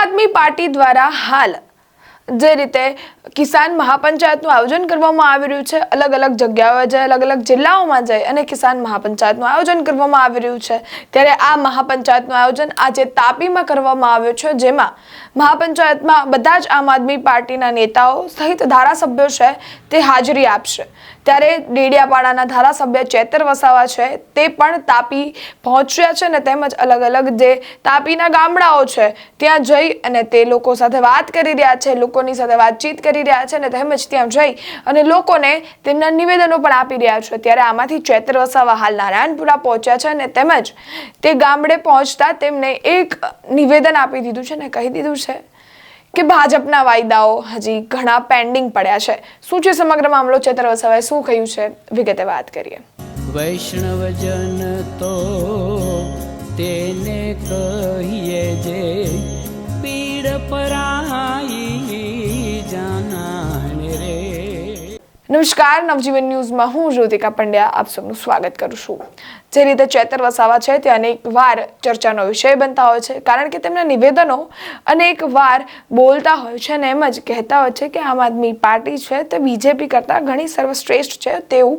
આદમી party દ્વારા હાલ જે રીતે કિસાન મહાપંચાયતનું આયોજન કરવામાં આવી રહ્યું છે, અલગ અલગ જગ્યાઓએ જઈ અલગ અલગ જિલ્લાઓમાં જઈ અને કિસાન મહાપંચાયતનું આયોજન કરવામાં આવી રહ્યું છે. ત્યારે આ મહાપંચાયતનું આયોજન આજે તાપીમાં કરવામાં આવ્યું છે, જેમાં મહાપંચાયતમાં બધા જ આમ આદમી પાર્ટીના નેતાઓ સહિત ધારાસભ્યો છે, તે હાજરી આપશે. ત્યારે ડેડિયાપાડાના ધારાસભ્ય ચેતર વસાવા છે, તે પણ તાપી પહોંચ્યા છે ને તેમજ અલગ અલગ જે તાપીના ગામડાઓ છે, ત્યાં જઈ અને તે લોકો સાથે વાત કરી રહ્યા છે, લોકોની સાથે વાતચીત કરી રહ્યા છે અને તેમજ ત્યાં જઈ અને લોકોને તેમના નિવેદનો પણ આપી રહ્યા છે. ત્યારે આમાંથી ચેતર વસાવા હાલ નારાયણપુરા પહોંચ્યા છે અને તેમજ તે ગામડે પહોંચતા તેમને એક નિવેદન આપી દીધું છે ને કહી દીધું છે. કે ભાજપના વાયદાઓ હજી ઘણા પેન્ડિંગ પડ્યા છે. શું છે સમગ્ર મામલો ચેતર વસાવાએ? શું કહ્યું છે? વિગતે વાત કરીએ. વૈષ્ણવજન તો તેને કહીએ જે પીડ પરાઈ નમસ્કાર, નવજીવન ન્યૂઝમાં હું જ્યોતિકા પંડ્યા આપ સૌનું સ્વાગત કરું છું. જે રીતે ચેતર વસાવા છે, તે અનેક વાર ચર્ચાનો વિષય બનતા હોય છે, કારણ કે તેમના નિવેદનો અનેક વાર બોલતા હોય છે અને એમ જ કહેતા હોય છે કે આમ આદમી પાર્ટી છે તે બીજેપી કરતાં ઘણી સર્વશ્રેષ્ઠ છે તેવું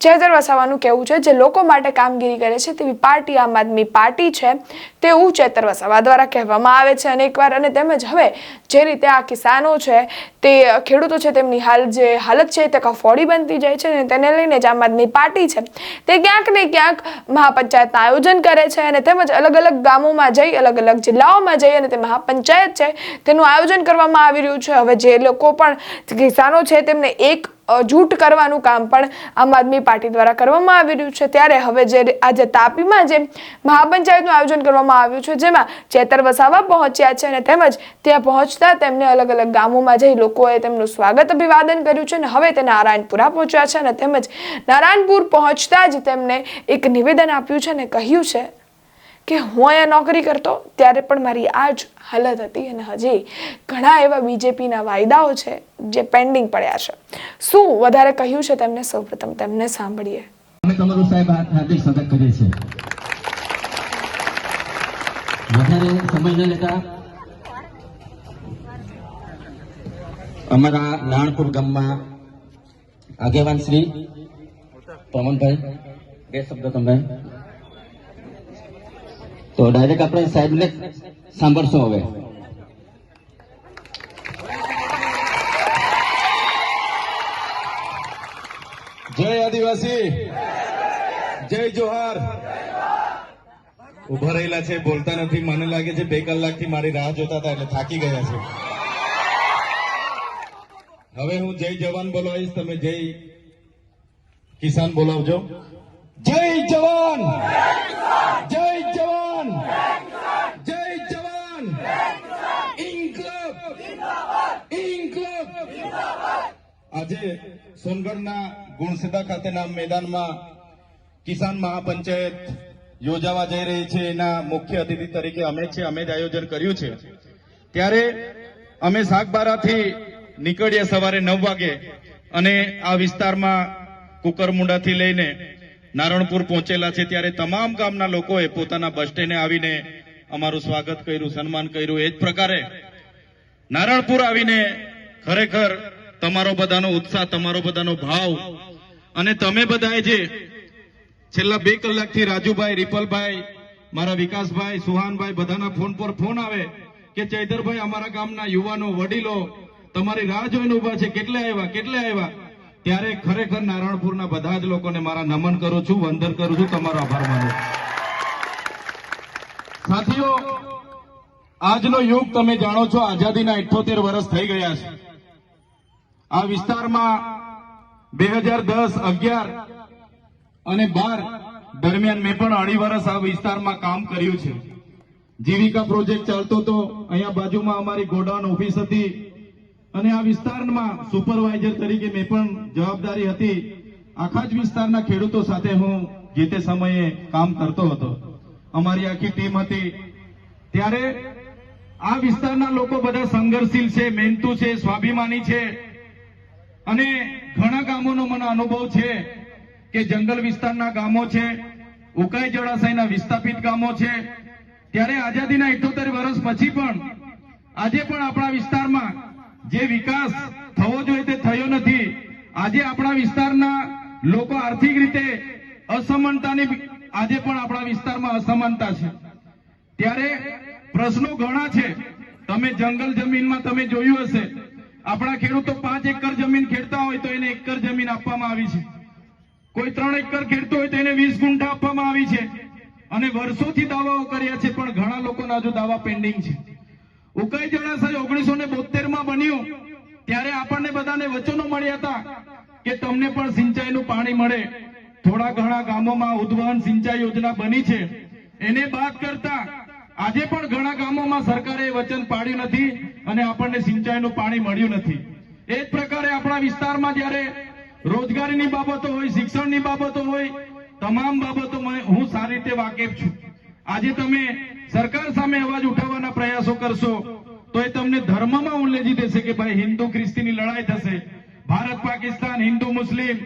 ચેતર વસાવાનું કહેવું છે. જે લોકો માટે કામગીરી કરે છે તેવી પાર્ટી આમ આદમી પાર્ટી છે તેવું ચેતર વસાવા દ્વારા કહેવામાં આવે છે અનેકવાર અને તેમજ હવે જે રીતે આ કિસાનો છે તે ખેડૂતો છે તેમની હાલ જે હાલત છે તે કફોડી બનતી જાય છે અને તેને લઈને જ આમ પાર્ટી છે. તે ક્યાંક ને ક્યાંક મહાપંચાયતના આયોજન કરે છે અને તેમજ અલગ અલગ ગામોમાં જઈ, અલગ અલગ જિલ્લાઓમાં જઈ અને તે મહાપંચાયત છે, તેનું આયોજન કરવામાં આવી રહ્યું છે. હવે જે લોકો પણ કિસાનો છે તેમને એક જૂટ કરવાનું કામ પણ આમ આદમી પાર્ટી દ્વારા કરવામાં આવી રહ્યું છે. ત્યારે હવે જે આજે તાપીમાં જે મહાપંચાયતનું આયોજન કરવામાં આવ્યું છે, જેમાં ચેતર વસાવા પહોંચ્યા છે અને તેમજ ત્યાં પહોંચતા તેમને અલગ અલગ ગામોમાં જઈ લોકોએ તેમનું સ્વાગત અભિવાદન કર્યું છે અને હવે તે નારાયણપુરા પહોંચ્યા છે અને તેમજ નારાયણપુર પહોંચતા જ તેમને એક નિવેદન આપ્યું છે અને કહ્યું છે કે હું અહીંયા નોકરી કરતો ત્યારે પણ મારી આ જ હાલત હતી અને હજી ઘણા એવા બીજેપીના વાયદાઓ છે જે પેન્ડિંગ પડ્યા છે. શું વધારે કહ્યું છે તેમને? સૌપ્રથમ તેમને સાંભળીએ. તમારું સાહેબ હાર્દિક સ્વાગત કરીએ છીએ. વધારે સમય ન લેતા અમારા નાણપુર ગામમાં આગેવાન શ્રી પવનભાઈ, બે શબ્દ તમે તો ડાયરેક્ટ આપણે સાહેબને સાંભળશું હવે. જય આદિવાસી. જય જોહાર. ઊભા રહેલા છે, બોલતા નથી. મને લાગે છે બે કલાકથી મારી રાહ જોતા હતા એટલે થાકી ગયા છે. હવે હું જય જવાન બોલાવીશ. તમે જય કિસાન બોલાવજો. જય જવાન. જય જવાન જય જવાન ઇન્કલબ ઇન્કલબ આજે સોનગઢના ગુણસેદા ખાતેના મેદાનમાં કિસાન મહાપંચાયત યોજાવા જઈ રહી છે. એના મુખ્ય અતિથિ તરીકે અમે છે, અમે જ આયોજન કર્યું છે. ત્યારે અમે શાકબારાથી નીકળીએ સવારે નવ વાગે અને આ વિસ્તારમાં કુકરમુંડાથી લઈને નારણપુર પહોંચેલા છે. ત્યારે તમામ ગામના લોકોએ પોતાના બસ સ્ટેન્ડે આવીને અમારું સ્વાગત કર્યું, સન્માન કર્યું. એ જ પ્રકારે નારણપુર આવીને ખરેખર તમારો બધાનો ઉત્સાહ, તમારો બધાનો ભાવ. અને તમે બધાએ જે છેલ્લા બે કલાકથી રાજુભાઈ, રિપલભાઈ, મારા વિકાસભાઈ, સુહાનભાઈ બધાના ફોન પર ફોન આવે કે ચૈતરભાઈ અમારા ગામના યુવાનો, વડીલો, તમારી રાહ જોઈને ઊભા છે, કેટલે આવ્યા કેટલે આવ્યા? ત્યારે ખરેખર નારાયણપુરના બધા જ લોકોને મારા નમન કરું છું, વંદન કરું છું, તમારો આભાર માનું. સાથીઓ, આજનો યુગ તમે જાણો છો, આઝાદીના ઇઠોતેર વર્ષ થઈ ગયા છે. આ વિસ્તારમાં બે હજાર દસ, અગિયાર અને બાર દરમિયાન મેં પણ અઢી વર્ષ આ વિસ્તારમાં કામ કર્યું છે. જીવિકા પ્રોજેક્ટ ચાલતો હતો. અહીંયા બાજુમાં અમારી ગોડાઉન ઓફિસ હતી. અને આ વિસ્તારમાં સુપરવાઇઝર તરીકે મેં પણ જવાબદારી હતી. આખા જ વિસ્તારના ખેડૂતો સાથે હું જે તે સમયે કામ કરતો હતો. અમારી આખી ટીમ હતી. ત્યારે આ વિસ્તારના લોકો બધા સંઘર્ષશીલ છે, મહેનતુ છે, સ્વાભિમાની છે. અને ઘણા ગામોનો મને અનુભવ છે કે જંગલ વિસ્તારના ગામો છે, ઉકાઈ જળાશયના વિસ્થાપિત ગામો છે. ત્યારે આઝાદીના ઇઠોતેર વર્ષ પછી પણ, આજે પણ આપણા વિસ્તારમાં જે વિકાસ થવો જોઈએ તે થયો નથી. આજે આપણા વિસ્તારના લોકો આર્થિક રીતે અસમાનતાની આજે પણ આપણા વિસ્તારમાં અસમાનતા છે. ત્યારે પ્રશ્નો ઘણા છે. તમે જંગલ જમીનમાં તમે જોયું હશે. આપણા ખેડૂતો પાંચ એકર જમીન ખેડતા હોય તો એને એકર જમીન આપવામાં આવી છે. કોઈ ત્રણ એકર ખેડતો હોય તો એને વીસ ગુંઠા આપવામાં આવી છે. અને વર્ષોથી દાવાઓ કર્યા છે, પણ ઘણા લોકોના હજુ દાવા પેન્ડિંગ છે. ઉકાઈ જળાશય ઓગણીસો ને બોતેરમાં બન્યું, ત્યારે આપણને બધાને વચનો મળ્યા હતા કે તમને પણ સિંચાઈનું પાણી મળે. થોડા ઘણા ગામોમાં ઉદ્વહન સિંચાઈ યોજના બની છે. એને બાદ કરતા આજે પણ ઘણા ગામોમાં સરકારે વચન પાડ્યું નથી અને આપણને સિંચાઈનું પાણી મળ્યું નથી. એ જ પ્રકારે આપણા વિસ્તારમાં જ્યારે રોજગારીની બાબતો હોય, શિક્ષણની બાબતો હોય, તમામ બાબતો હું સારી રીતે વાકેફ છું. આજે તમે સરકાર સામે અવાજ ઉઠાવવાના પ્રયાસો કરશો તો એ તમને ધર્મમાં ઉલ્લેજી દેશે કે ભાઈ હિન્દુ ખ્રિસ્તીની લડાઈ થશે, ભારત, પાકિસ્તાન, હિન્દુ, મુસ્લિમ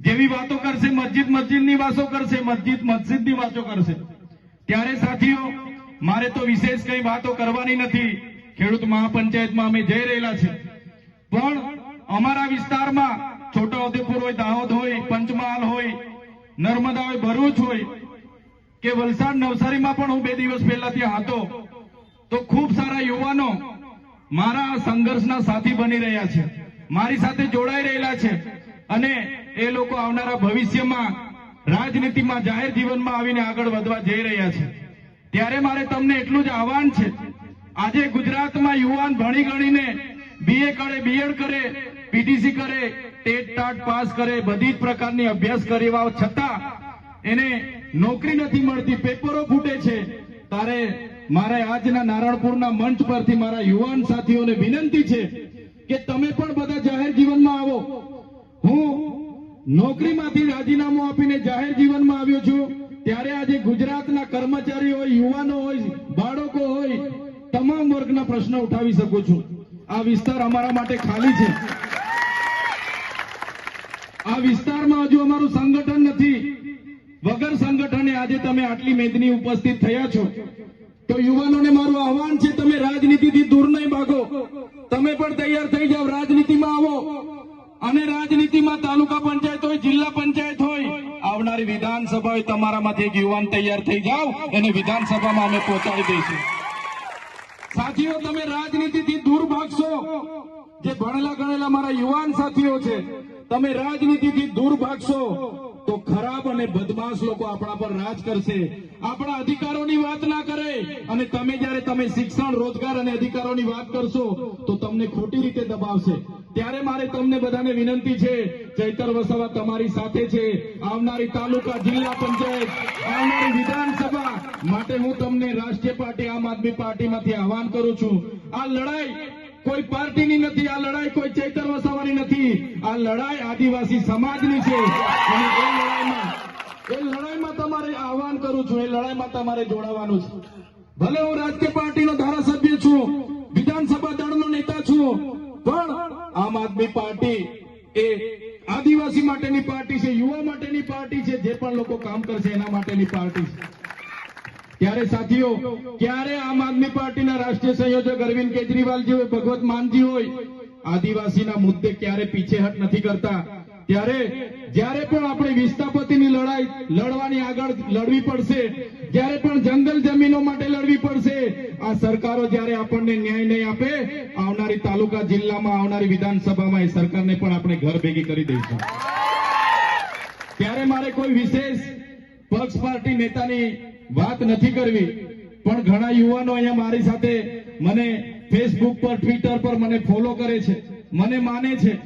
જેવી વાતો કરશે, મસ્જિદ, મસ્જિદની વાતો કરશે, મસ્જિદ, મસ્જિદની વાતો કરશે. ત્યારે સાથીઓ, મારે તો વિશેષ કઈ વાતો કરવાની નથી. ખેડૂત મહાપંચાયતમાં અમે જઈ રહેલા છે પણ અમારા વિસ્તારમાં છોટાઉદેપુર હોય, દાહોદ હોય, પંચમહાલ હોય, નર્મદા હોય, ભરૂચ હોય, કે વલસાડ નવસારીમાં પણ હું બે દિવસ પહેલા ત્યાં હતો, તો ખૂબ સારા યુવાનો મારા સંઘર્ષના સાથી બની રહ્યા છે. મારી સાથે જોડાઈ રહેલા છે અને એ લોકો આવનારા ભવિષ્યમાં રાજનીતિમાં જાહેર જીવનમાં આવીને આગળ વધવા જઈ રહ્યા છે. ત્યારે મારે તમને એટલું જ આહવાન છે. આજે ગુજરાતમાં યુવાન ભણી ગણીને બીએ કરે બીએડ કરે પીટીસી કરે, ટેટ ટાટ પાસ કરે, બધી જ પ્રકારની અભ્યાસ કરવા છતાં એને નોકરી નથી મળતી, પેપરો ફૂટે છે. તારે મારે આજના નારણપુરના મંચ પરથી મારા યુવાન સાથીઓને વિનંતી છે કે તમે પણ બધા જાહેર જીવનમાં આવો. હું નોકરીમાંથી રાજીનામું આપીને જાહેર જીવનમાં આવ્યો છું, ત્યારે આજે ગુજરાતના કર્મચારીઓ હોય, યુવાનો હોય, બાળકો હોય, તમામ વર્ગના પ્રશ્નો ઉઠાવી શકું છું. આ વિસ્તાર અમારા માટે ખાલી છે. આ વિસ્તારમાં હજુ અમારું સંગઠન નથી. વગર સંગઠને આજે તમે આટલી મેદની ઉપસ્થિત થયા છો. તો યુવાનોને મારું આહવાન છે, તમે રાજનીતિથી દૂર નહીં ભાગો. તમે પણ તૈયાર થઈ જાઓ, રાજનીતિમાં આવો. અને રાજનીતિમાં તાલુકા પંચાયત હોય, જિલ્લા પંચાયત હોય, આવનારી વિધાનસભા હોય, તમારામાંથી એક યુવાન તૈયાર થઈ જાવ એને વિધાનસભામાં અમે પહોંચાડી દઈશું. સાથીઓ, તમે રાજનીતિથી દૂર ભાગશો. જે ભણેલા ગણેલા મારા યુવાન સાથીઓ છે, તમે રાજનીતિથી દૂર ભાગશો, તો ખરાબ અને બદમાશ લોકો આપણા પર રાજ કરશે. આપણા અધિકારોની વાત ના કરે અને તમે જ્યારે તમે શિક્ષણ, રોજગાર અને અધિકારોની વાત કરશો, તો તમને ખોટી રીતે દબાવશે. ત્યારે મારે તમને બધાને વિનંતી છે, ચૈતર વસાવા તમારી સાથે છે. આવનારી તાલુકા જિલ્લા પંચાયત, આવનારી વિધાનસભા માટે હું તમને રાષ્ટ્રીય પાર્ટી, આમ આદમી પાર્ટીમાંથી આહવાન કરું છું. આ લડાઈ કોઈ પાર્ટીની નથી, આ લડાઈ કોઈ ચૈતર વસાવાની નથી. આ લડાઈ આદિવાસી સમાજની છે. અને એ લડાઈમાં એ લડાઈમાં તમારે આહવાન કરું છું, એ લડાઈમાં તમારે જોડાવાનું છે. ભલે હું રાજકીય પાર્ટીનો ધારાસભ્ય છું, વિધાનસભા દળનો નેતા છું પણ આમ આદમી પાર્ટી એ આદિવાસી માટેની પાર્ટી છે, યુવા માટેની પાર્ટી છે, જે પણ લોકો કામ કરશે એના માટેની પાર્ટી છે. ત્યારે સાથીઓ, ક્યારે આમ આદમી પાર્ટીના રાષ્ટ્રીય સંયોજક અરવિંદ કેજરીવાલજી હોય ભગવત માનજી હોય, આદિવાસીના મુદ્દે ક્યારે પીછેહટ નથી કરતા? ત્યારે જ્યારે પણ આપણે વિસ્થાપતિની લડાઈ, લડવાની આગળ લડવી પડશે, જ્યારે પણ જંગલ જમીનો માટે લડવી પડશે, આ સરકારો જ્યારે આપણને ન્યાય નહીં આપે તાલુકા જિલ્લામાં આવનારી વિધાનસભામાં એ સરકારને પણ આપણે ઘર ભેગી કરી દઈશું. ત્યારે મારે કોઈ વિશેષ પક્ષ પાર્ટી નેતાની વાત નથી કરવી, પણ ઘણા યુવાનો અહીંયા મારી સાથે મને ફેસબુક પર ટ્વિટર પર મને ફોલો કરે છે, મને માને છે,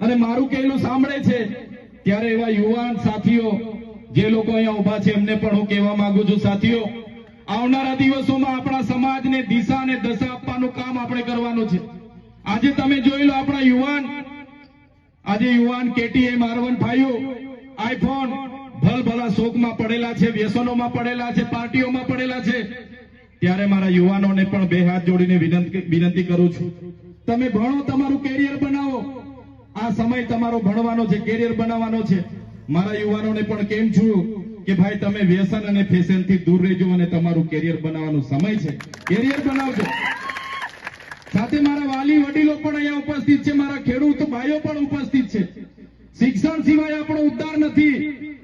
અને મારું કહેલું સાંભળે છે, ત્યારે એવા યુવાન સાથીઓ, જે લોકો અહીંયા ઊભા છે, એમને પણ હું કહેવા માંગુ છું, સાથીઓ, આવનારા દિવસોમાં આપણા સમાજને દિશા અને દશા આપવાનું કામ આપણે કરવાનું છે. આજે તમે જોઈ લો આપણા યુવાન. આજે યુવાન કેટીએમ આરવન ભાઈઓ આઈફોન ભલભલા શોકમાં પડેલા છે, વ્યસનોમાં પડેલા છે, પાર્ટીઓમાં પડેલા છે. ત્યારે મારા યુવાનોને પણ બે હાથ જોડીને વિનંતી કરું છું. તમે ભણો તમારું કેરિયર બનાવો. આ સમય તમારો ભણવાનો છે, કેરિયર બનાવવાનો છે. મારા યુવાનોને પણ કેમ છું કે ભાઈ તમે વ્યસન અને ફેશનથી દૂર રહેજો અને તમારું કેરિયર બનાવવાનો સમય છે. કેરિયર બનાવજો. સાથે મારા વાલી વડીલો પણ અહીંયા ઉપસ્થિત છે, મારા ખેડૂત ભાઈઓ પણ ઉપસ્થિત છે. શિક્ષણ સિવાય આપણો ઉદ્ધાર નથી.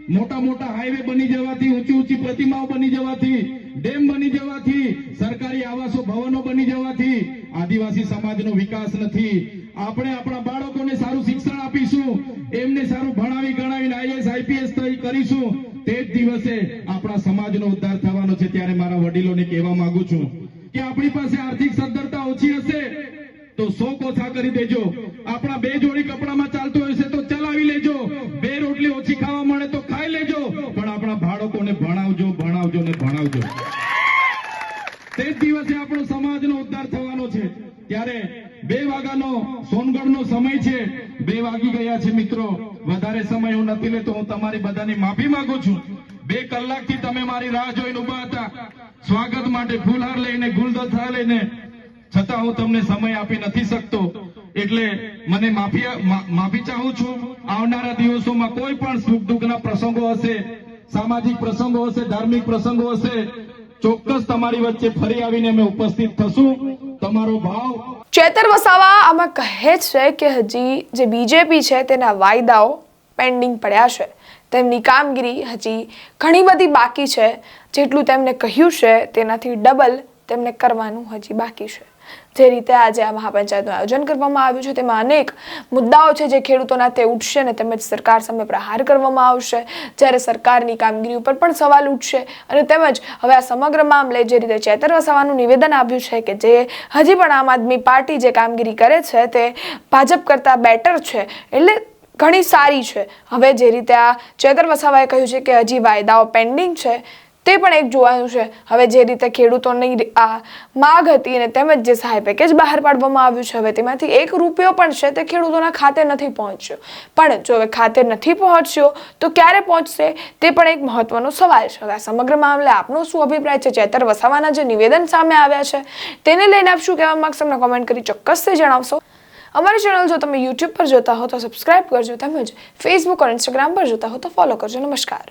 મોટા મોટા હાઈવે બની જવાથી, ઊંચી ઊંચી પ્રતિમાઓ બની જવાથી, ડેમ બની જવાથી, સરકારી આવાસો, ભવનો બની જવાથી આદિવાસી સમાજનો વિકાસ નથી. આપણે આપણા બાળકોને સારું શિક્ષણ આપીશું, એમને સારું ભણાવી ગણાવીને આઈએસ આઈપીએસ કરીશું. તે જ દિવસે આપણા સમાજનો ઉદ્ધાર થવાનો છે. ત્યારે મારા વડીલોને કહેવા માંગુ છું કે આપણી પાસે આર્થિક સદ્ધરતા ઓછી હશે. તો સો કોથા કરી દેજો. આપણા બે જોડી કપડામાં ચાલતું હશે તો ચલાવી લેજો. બે રોટલી ઓછી ખાવા મળે તો ખાઈ લેજો. પણ આપણા બાળકોને ભણાવજો ભણાવજો ને ભણાવજો. તે જ દિવસે આપણો સમાજનો ઉદ્ધાર થવાનો છે. ત્યારે બે વાગ્યાનો સોનગઢનો સમય છે. બે વાગી ગયા છે મિત્રો. વધારે સમય હું નથી લેતો, હું તમારી બધાની માફી માંગુ છું. બે કલાકથી તમે મારી રાહ જોઈને ઊભા હતા. સ્વાગત માટે ફૂલહાર લઈને, ગુલદસ્તા લઈને છતાં હું તમને સમય આપી નથી શકતો. એટલે મને માફી માફી ચાહું છું. આવનારા દિવસોમાં કોઈ પણ સુખ દુઃખના પ્રસંગો હશે, સામાજિક પ્રસંગો હશે, ધાર્મિક પ્રસંગો હશે, ચોક્કસ તમારી વચ્ચે ફરી આવીને અમે ઉપસ્થિત થશું. તમારો ભાવ ચેતર વસાવા આમાં કહે છે કે હજી જે બીજેપી છે તેના વાયદાઓ પેન્ડિંગ પડ્યા છે. તેમની કામગીરી હજી ઘણી બધી બાકી છે. જેટલું તેમને કહ્યું છે તેનાથી ડબલ તેમને કરવાનું હજી બાકી છે. જે રીતે આજે આ મહાપંચાયતનું આયોજન કરવામાં આવ્યું છે, તેમાં અનેક મુદ્દાઓ છે જે ખેડૂતોના તે ઉઠશે ને તેમજ સરકાર સામે પ્રહાર કરવામાં આવશે. જ્યારે સરકારની કામગીરી ઉપર પણ સવાલ ઉઠશે અને તેમજ હવે આ સમગ્ર મામલે જે રીતે ચેતર વસાવાનું નિવેદન આવ્યું છે કે જે હજી પણ આમ આદમી પાર્ટી જે કામગીરી કરે છે, તે ભાજપ કરતાં બેટર છે એટલે ઘણી સારી છે. હવે જે રીતે આ ચેતર વસાવાએ કહ્યું છે કે હજી વાયદાઓ પેન્ડિંગ છે તે પણ એક જોવાનું છે. હવે જે રીતે ખેડૂતોની આ માગ હતી અને તેમજ જે સહાય પેકેજ બહાર પાડવામાં આવ્યું છે, હવે તેમાંથી એક રૂપિયો પણ છે તે ખેડૂતોના ખાતે નથી પહોંચ્યો. પણ જો હવે ખાતે નથી પહોંચ્યો, તો ક્યારે પહોંચશે તે પણ એક મહત્વનો સવાલ છે. આ સમગ્ર મામલે આપનો શું અભિપ્રાય છે? ચેતર વસાવાના જે નિવેદન સામે આવ્યા છે, તેને લઈને આપ શું કહેવા માગશો? અમને કોમેન્ટ કરી ચોક્કસથી જણાવશો. અમારી ચેનલ જો તમે યુટ્યુબ પર જોતા હો, તો સબસ્ક્રાઇબ કરજો. તેમજ ફેસબુક અને ઇન્સ્ટાગ્રામ પર જોતા હો, તો ફોલો કરજો. નમસ્કાર.